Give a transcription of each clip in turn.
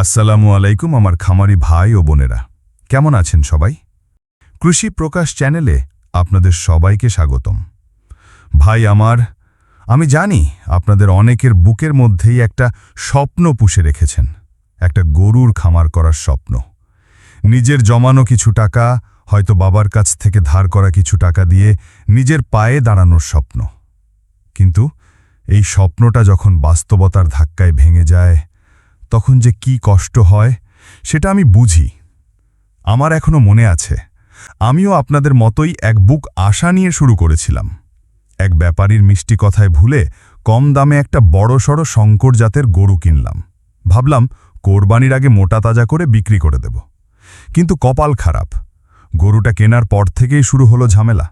আসসালামু আলাইকুম আমার খামারি ভাই ও বোনেরা। কেমন আছেন সবাই? কৃষি প্রকাশ চ্যানেলে আপনাদের সবাইকে স্বাগতম। ভাই আমার, আমি জানি আপনাদের অনেকের বুকের মধ্যেই একটা স্বপ্ন পুষে রেখেছেন, একটা গরুর খামার করার স্বপ্ন। নিজের জমানো কিছু টাকা, হয়তো বাবার কাছ থেকে ধার করা কিছু টাকা দিয়ে নিজের পায়ে দাঁড়ানোর স্বপ্ন। কিন্তু এই স্বপ্নটা যখন বাস্তবতার ধাক্কায় ভেঙে যায় তখন যে কি কষ্ট হয়, সেটা আমি বুঝি। আমার এখনও মনে আছে। আমিও আপনাদের মতোই এক বুক আশা নিয়ে শুরু করেছিলাম। এক ব্যাপারীর মিষ্টি কথায় ভুলে কম দামে একটা বড়সড় শঙ্কর জাতের গরু কিনলাম। ভাবলাম কোরবানির আগে মোটা তাজা করে বিক্রি করে দেব। কিন্তু কপাল খারাপ। গরুটা কেনার পর থেকেই শুরু হলো ঝামেলা।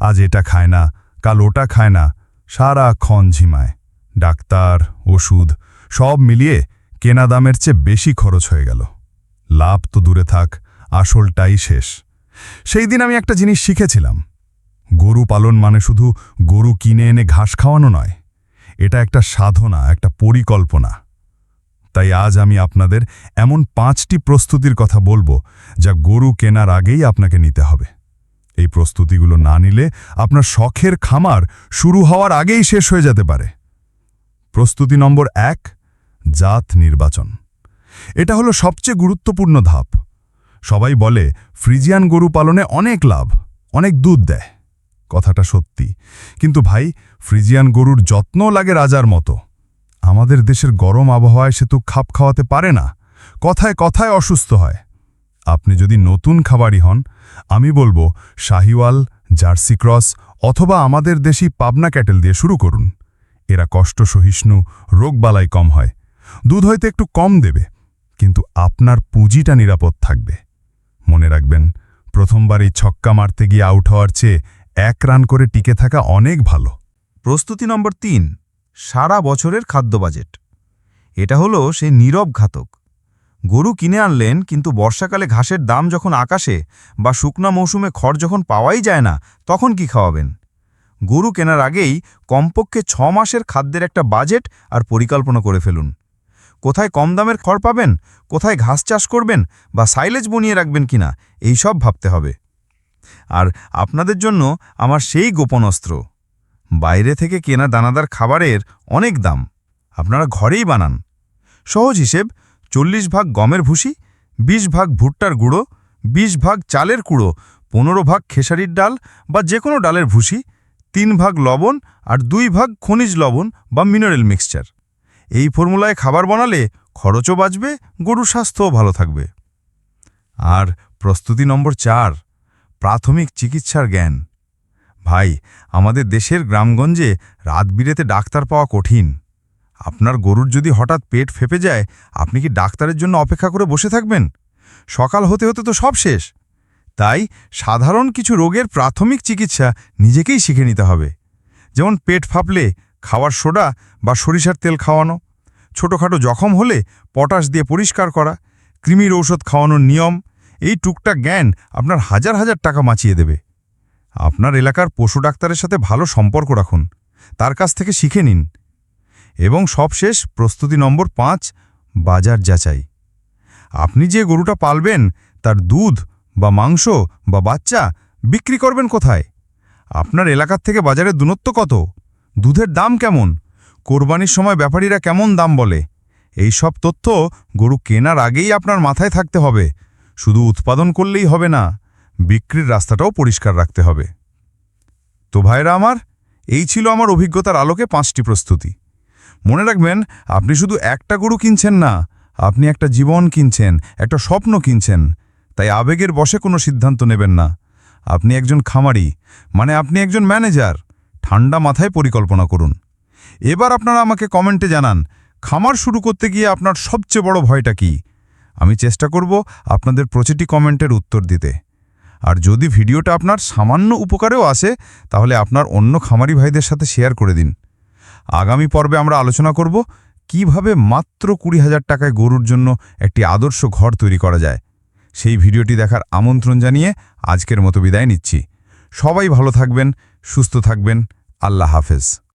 আজ এটা খায় না, কাল ওটা খায় না, সারাক্ষণ ঝিমায়। ডাক্তার, ওষুধ, সব মিলিয়ে কেনা দামের চেয়ে বেশি খরচ হয়ে গেল। লাভ তো দূরে থাক, আসলটাই শেষ। সেই দিন আমি একটা জিনিস শিখেছিলাম। গরু পালন মানে শুধু গরু কিনে এনে ঘাস খাওয়ানো নয়, এটা একটা সাধনা, একটা পরিকল্পনা। তাই আজ আমি আপনাদের এমন পাঁচটি প্রস্তুতির কথা বলব যা গরু কেনার আগেই আপনাকে নিতে হবে। এই প্রস্তুতিগুলো না নিলে আপনার শখের খামার শুরু হওয়ার আগেই শেষ হয়ে যেতে পারে। প্রস্তুতি নম্বর এক জাত নির্বাচন। এটা হলো সবচেয়ে গুরুত্বপূর্ণ ধাপ। সবাই বলে, ফ্রিজিয়ান গরু পালনে অনেক লাভ, অনেক দুধ দেয়। কথাটা সত্যি। কিন্তু ভাই, ফ্রিজিয়ান গরুর যত্নও লাগে রাজার মতো। আমাদের দেশের গরম আবহাওয়ায় সে তো খাপ খাওয়াতে পারে না। কথায় কথায় অসুস্থ হয়। আপনি যদি নতুন খাবারই হন, আমি বলব, শাহিওয়াল, জার্সি ক্রস অথবা আমাদের দেশি পাবনা ক্যাটেল দিয়ে শুরু করুন। এরা কষ্ট সহিষ্ণু রোগবালাই কম হয়। দুধ হয়তো একটু কম দেবে, কিন্তু আপনার পুঁজিটা নিরাপদ থাকবে। মনে রাখবেন প্রথমবারই ছক্কা মারতে গিয়ে আউট হওয়ার চেয়ে এক রান করে টিকে থাকা অনেক ভালো। প্রস্তুতি নম্বর তিন, সারা বছরের খাদ্য বাজেট। এটা হলো সেই নীরব ঘাতক। গরু কিনে আনলেন, কিন্তু বর্ষাকালে ঘাসের দাম যখন আকাশে বা শুকনা মৌসুমে খড় যখন পাওয়াই যায় না, তখন কি খাওয়াবেন? গরু কেনার আগেই কমপক্ষে ছ মাসের খাদ্যের একটা বাজেট আর পরিকল্পনা করে ফেলুন। কোথায় কম দামের খড় পাবেন? কোথায় ঘাস চাষ করবেন? বা সাইলেজ বনিয়ে রাখবেন কিনা? এই সব ভাবতে হবে। আর আপনাদের জন্য আমার সেই গোপন অস্ত্র। বাইরে থেকে কেনা দানাদার খাবারের অনেক দাম। আপনারা ঘরেই বানান। সহজ হিসেব, চল্লিশ ভাগ গমের ভুসি ২০ ভাগ ভুট্টার গুঁড়ো ২০ ভাগ চালের কুড়ো, পনেরো ভাগ খেসারির ডাল বা যে কোনো ডালের ভুসি, তিন ভাগ লবণ আর দুই ভাগ খনিজ লবণ বা মিনারেল মিক্সচার। এই ফর্মুলায় খাবার বানালে খরচও বাঁচবে গরুর স্বাস্থ্যও ভালো থাকবে। আর প্রস্তুতি নম্বর চার, প্রাথমিক চিকিৎসার জ্ঞান। ভাই, আমাদের দেশের গ্রামগঞ্জে রাত বিরেতে ডাক্তার পাওয়া কঠিন। আপনার গরুর যদি হঠাৎ পেট ফেপে যায়, আপনি কি ডাক্তারের জন্য অপেক্ষা করে বসে থাকবেন? সকাল হতে হতে তো সব শেষ। তাই সাধারণ কিছু রোগের প্রাথমিক চিকিৎসা নিজেকেই শিখে নিতে হবে। যেমন পেট ফাপলে খাওয়ার সোডা বা সরিষার তেল খাওয়ানো, ছোটোখাটো জখম হলে পটাশ দিয়ে পরিষ্কার করা, কৃমির ঔষধ খাওয়ানোর নিয়ম, এই টুকটাক জ্ঞান আপনার হাজার হাজার টাকা বাঁচিয়ে দেবে। আপনার এলাকার পশু ডাক্তারের সাথে ভালো সম্পর্ক রাখুন, তার কাছ থেকে শিখে নিন। এবং সবশেষ প্রস্তুতি নম্বর পাঁচ, বাজার যাচাই। আপনি যে গরুটা পালবেন, তার দুধ বা মাংস বা বাচ্চা বিক্রি করবেন কোথায়? আপনার এলাকার থেকে বাজারের দূরত্ব কত? দুধের দাম কেমন? কোরবানির সময় ব্যাপারীরা কেমন দাম বলে? এই সব তথ্য গরু কেনার আগেই আপনার মাথায় থাকতে হবে। শুধু উৎপাদন করলেই হবে না, বিক্রির রাস্তাটাও পরিষ্কার রাখতে হবে। তো ভাইরা আমার, এই ছিল আমার অভিজ্ঞতার আলোকে পাঁচটি প্রস্তুতি। মনে রাখবেন, আপনি শুধু একটা গরু কিনছেন না, আপনি একটা জীবন কিনছেন, একটা স্বপ্ন কিনছেন। তাই আবেগের বসে কোনো সিদ্ধান্ত নেবেন না। আপনি একজন খামারি মানে আপনি একজন ম্যানেজার। ঠান্ডা মাথায় পরিকল্পনা করুন। এবার আপনারা আমাকে কমেন্টে জানান, খামার শুরু করতে গিয়ে আপনার সবচেয়ে বড় ভয়টা কি? আমি চেষ্টা করব আপনাদের প্রতিটি কমেন্টের উত্তর দিতে। আর যদি ভিডিওটা আপনার সামান্য উপকারেও আসে, তাহলে আপনার অন্য খামারি ভাইদের সাথে শেয়ার করে দিন। আগামী পর্বে আমরা আলোচনা করব কীভাবে মাত্র কুড়ি হাজার টাকায় গরুর জন্য একটি আদর্শ ঘর তৈরি করা যায়। সেই ভিডিওটি দেখার আমন্ত্রণ জানিয়ে আজকের মতো বিদায় নিচ্ছি। সবাই ভালো থাকবেন, সুস্থ থাকবেন। আল্লাহ হাফেজ।